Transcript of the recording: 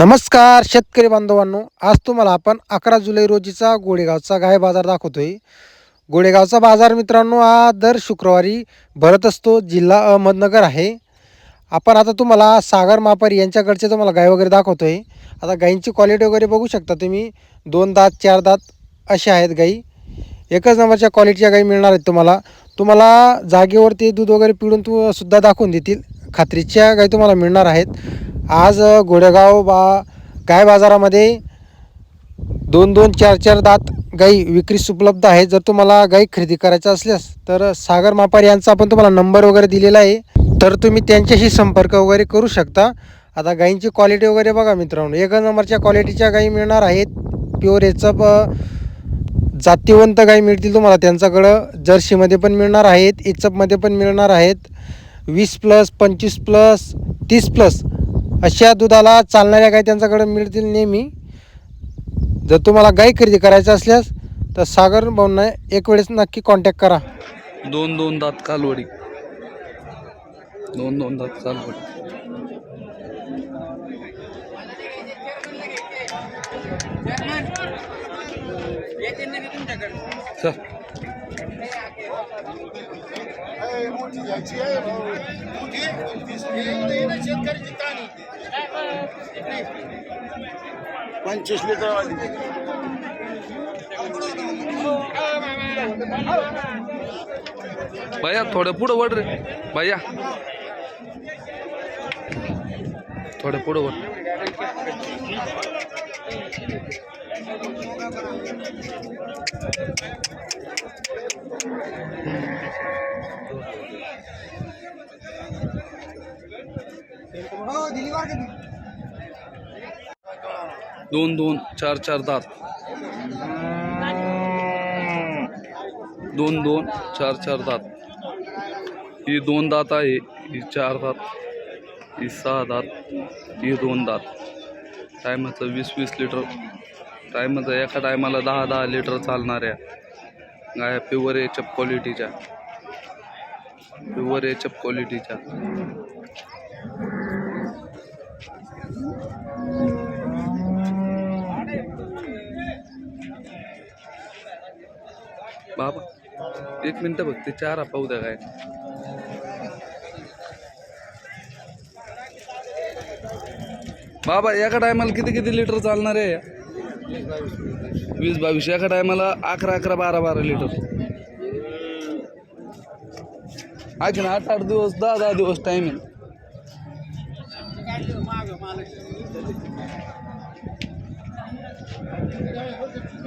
नमस्कार शेतकरी बांधवांनो. आज तुम्हाला आपण अकरा जुलै रोजीचा गोडेगावचा गाय बाजार दाखवतोय. गोडेगावचा बाजार मित्रांनो हा दर शुक्रवारी भरत असतो जिल्हा अहमदनगर आहे. आपण आता तुम्हाला सागर मापारी यांच्याकडचे तुम्हाला गाय वगैरे दाखवतोय. आता गायींची क्वालिटी वगैरे बघू शकता तुम्ही. दोन दात चार दात असे आहेत गाई एकच नंबरच्या क्वालिटीच्या गाई मिळणार आहेत तुम्हाला. तुम्हाला जागेवरती दूध वगैरे पिळून तू सुद्धा दाखवून देतील. खात्रीच्या गाई तुम्हाला मिळणार आहेत. आज गोडेगाव घोडेगाव बा गाय बाजारामध्ये दोन दोन चार चार दात गाई विक्रीस उपलब्ध आहे. जर तुम्हाला गाई खरेदी करायचा असल्यास तर सागर मापार यांचा आपण तुम्हाला नंबर वगैरे दिलेला आहे. तर तुम्ही त्यांच्याशी संपर्क वगैरे करू शकता. आता गाईंची क्वालिटी वगैरे बघा मित्रांनो. एक नंबरच्या क्वालिटीच्या गाई मिळणार आहेत. प्युअर याचं जातीवंत गाई मिळतील तुम्हाला त्यांच्याकडं. जर्सीमध्ये पण मिळणार आहेत इचपमध्ये पण मिळणार आहेत. वीस प्लस पंचवीस प्लस तीस प्लस अशा दुधाला चालणाऱ्या गाई त्यांच्याकडे मिळतील नेहमी. जर तुम्हाला गाई खरेदी करायचं असल्यास तर सागर भाऊंना एक वेळेस नक्की कॉन्टॅक्ट करा. दोन दोन दात कालवडी. दोन दोन दात कालवडी. चल. पंचवीस लिटर वाली. भैया थोडं पुढं वड रे. भैया. थोडं पुढं वड दोन दोन चार चार दात. दोन दोन चार चार दात. ही दोन दात आहे ही चार दात ही सहा दात ही दोन दात. टायमाचं वीस वीस लिटर टायमाचं एका टायमाला दहा दहा लिटर चालणाऱ्या. गाया प्युअर एचअप क्वालिटीच्या प्युअर एचअप क्वालिटीच्या बाबा एक मिनटं बघ ते चार आपा उद्या काय. बाबा एका टायमाला किती किती लिटर चालणार आहे? वीस बावीस एका टायमाला अकरा अकरा बारा बारा लिटर आणखीन आठ आठ दिवस दहा दहा दिवस टायमिंग टाइम आहे